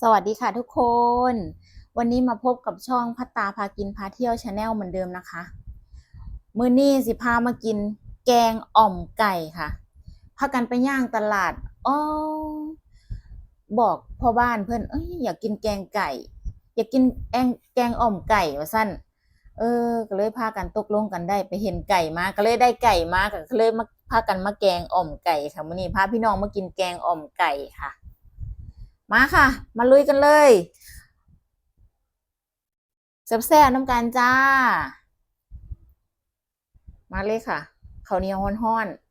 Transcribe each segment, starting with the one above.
สวัสดีค่ะทุกคน วันนี้มาพบกับช่องพัตตาพากินพาเที่ยวชาแนลเหมือนเดิมนะคะ มือนี้สิพามากินแกงอ่อมไก่ค่ะพากันไปย่างตลาดอ๋อบอกพ่อบ้านเพื่อนเอ้ยอยากกินแกงไก่ อยากกินแองแกงอ่อมไก่ว่าสั้นเออ ก็เลยพากันตกลงกันได้ไปเห็นไก่มาก็เลยได้ไก่มาก็เลยมาพากันมาแกงอ่อมไก่ค่ะมื้อนี้พาพี่น้องมากินแกงอ่อมไก่ค่ะ มาค่ะ มาลุยกันเลยแซ่บๆน้ำกันจ้า มาเลยค่ะข้าวเหนียวห้อนๆ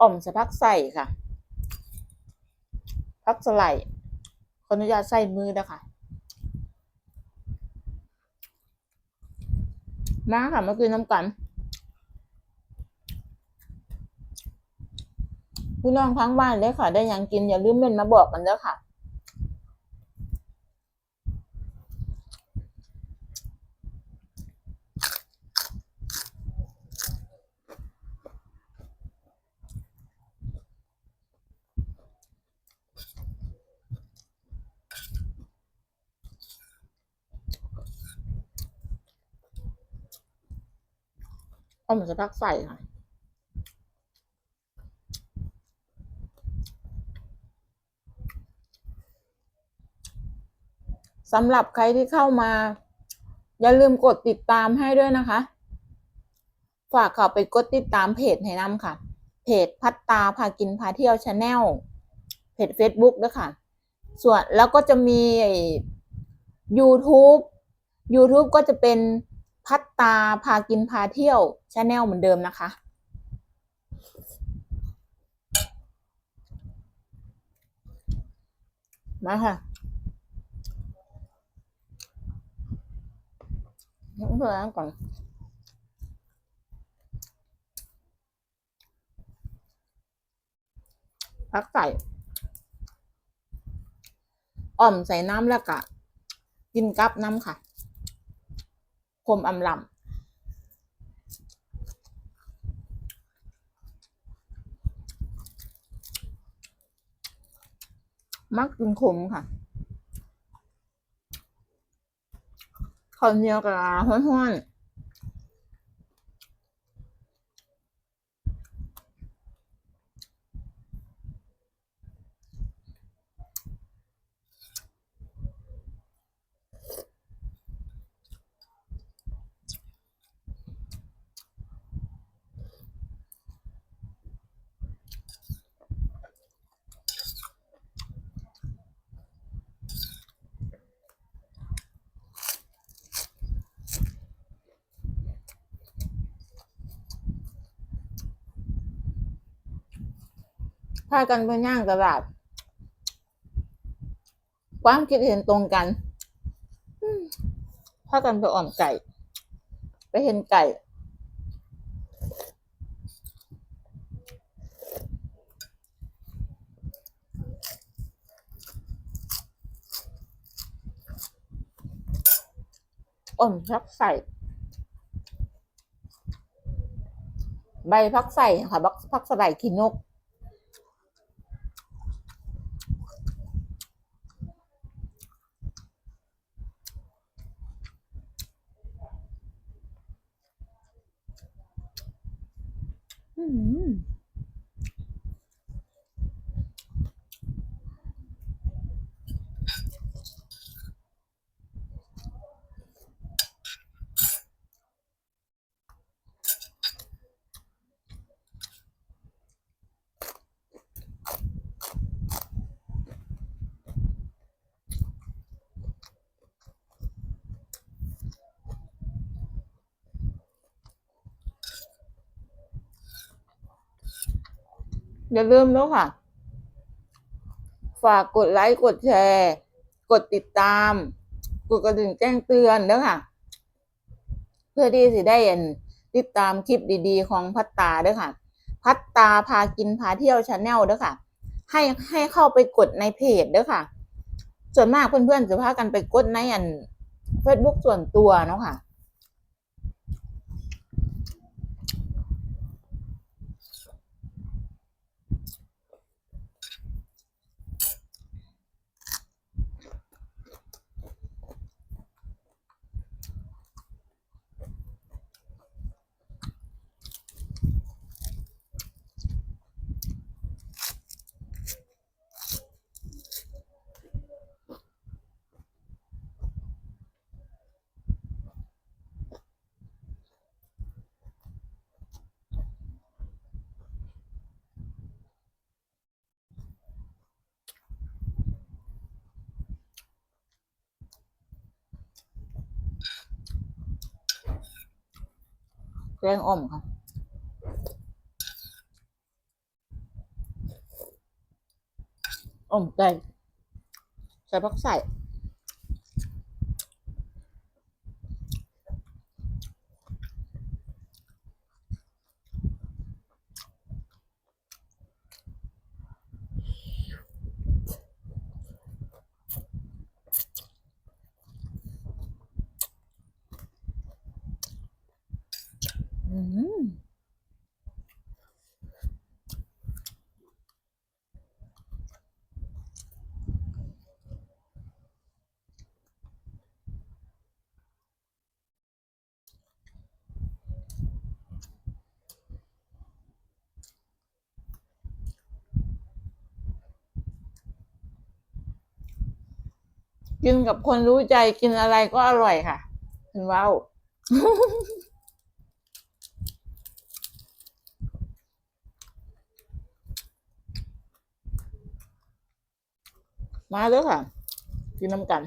อ่อมสะพักใส่ค่ะ พักสไลด์ขออนุญาตใส่มือนะคะ มาค่ะมากินน้ำกันพี่น้องทั้งบ้านเลยค่ะ ได้ยังกินอย่าลืมเมนมาบอกกันเด้อค่ะ หมูสะพักใส่ค่ะสำหรับใครที่เข้ามา อย่าลืมกดติดตามให้ด้วยนะคะ ฝากเข้าไปกดติดตามเพจให้นำค่ะ เพจพัตตาพากินพาเที่ยวชาแนลเพจ Facebook ด้วยค่ะ ส่วนแล้วก็จะมี YouTube YouTube ก็จะเป็น พัตตาพากินพาเที่ยวชาแนลเหมือนเดิมนะคะ มาค่ะเพื่อนก่อนพักใส่อ่อมใส่น้ำแล้วก็กินกับน้ำค่ะ คมอำลำมักกินขมค่ะข้าวเหนียวกับห้อนๆ พากันไปย่างตลาดความคิดเห็นตรงกันพากันไปอ่อมไก่ ไปเห็นไก่อ่อมพักใส่ ใบพักใส่ค่ะพักพักสะใบขี้นก อื อย่าลืมแล้วค่ะ ฝากกดไลค์กดแชร์ กดติดตาม กดกระดิ่งแจ้งเตือนเด้อค่ะ เพื่อที่จะได้อันติดตามคลิปดีๆ ของพัตตาเด้อค่ะ พัตตาพากินพาเที่ยวชาแนลด้อค่ะ ให้ให้เข้าไปกดในเพจเด้อค่ะ ส่วนมากเพื่อนๆจะพากันไปกดในอัน Facebook ส่วนตัวเนาะค่ะ แกงอ่อมค่ะอ่อมไก่ใส่พักใส่ อืม กินกับคนรู้ใจกินอะไรก็อร่อยค่ะคุณว้าวมาเด้อค่ะ กินน้ำกัน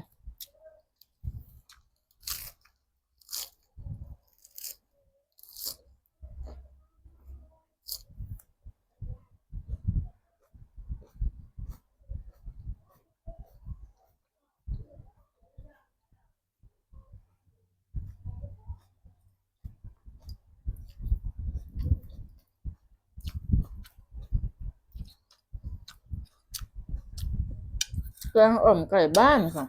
แกงอ่อมไก่บ้านค่ะ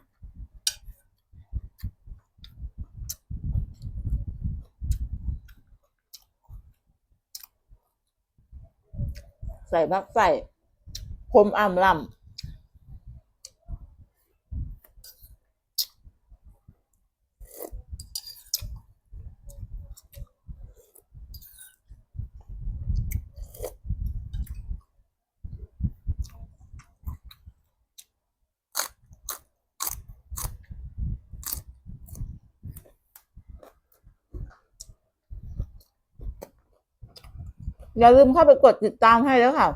ใส่ผักใส่ผมอ่ำลำ อย่าลืมเข้าไปกดติดตามให้แล้วค่ะ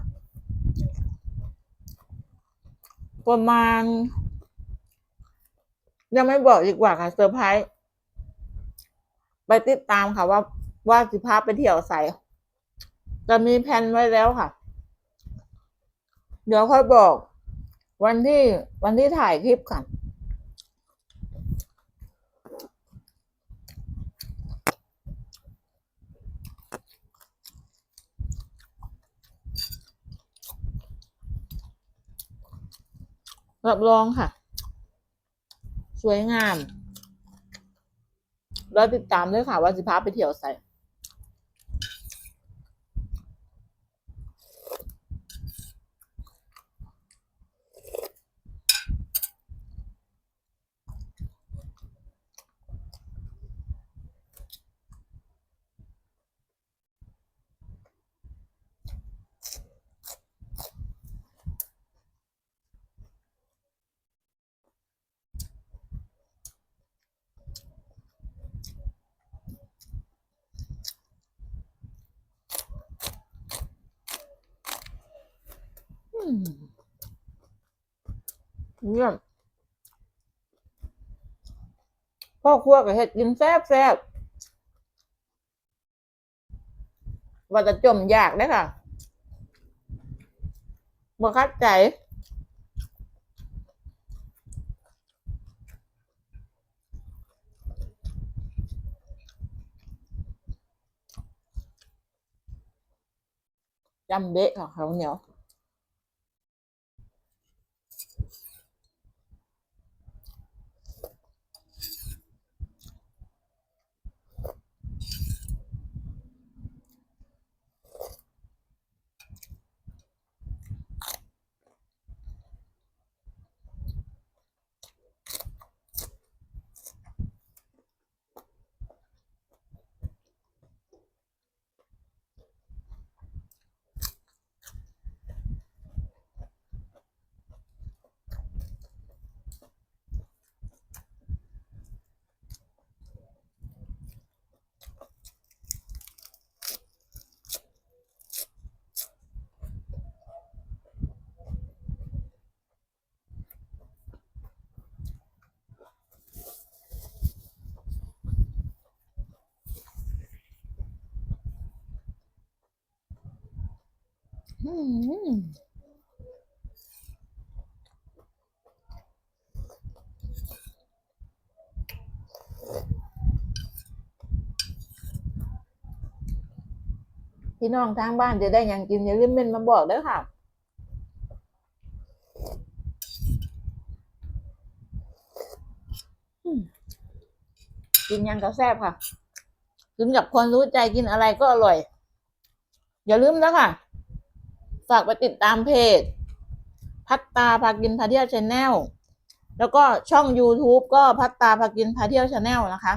ประมาณ ยังไม่บอกดีกว่าค่ะเซอร์ไพรส์ไปติดตามค่ะว่าว่าสิพาไปเที่ยวใส่จะมีแผนไว้แล้วค่ะ เดี๋ยวค่อยบอก วันที่วันที่ถ่ายคลิปค่ะ รับรองค่ะ สวยงามแล้วติดตามด้วยค่ะ ว่าสิพาไปเที่ยวใส่ เยี่ยมพ่อครัวกับเห็ดกินแซ่บแซ่บว่าจะจมยากได้ค่ะบ่คัดใจจำเบะค่ะเขาเหนียว พี่น้องทางบ้านจะได้ยังกินอย่าลืมเมนมาบอกเด้อค่ะ กินยังก็แซ่บค่ะ กินกับคนรู้ใจกินอะไรก็อร่อย อย่าลืมนะค่ะ ฝากไปติดตามเพจ พัตตาพากินพาเที่ยวชาแนลแล้วก็ช่อง YouTube ก็พัตตาพากินพาเที่ยวชาแนลนะคะ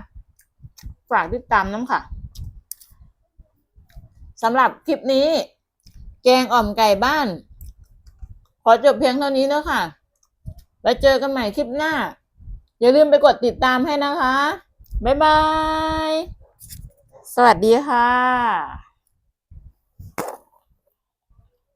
ฝากติดตามน้ำค่ะสำหรับคลิปนี้ แกงอ่อมไก่บ้าน ขอจบเพียงเท่านี้แล้วค่ะ แล้วเจอกันใหม่คลิปหน้า อย่าลืมไปกดติดตามให้นะคะ บ๊ายบาย สวัสดีค่ะ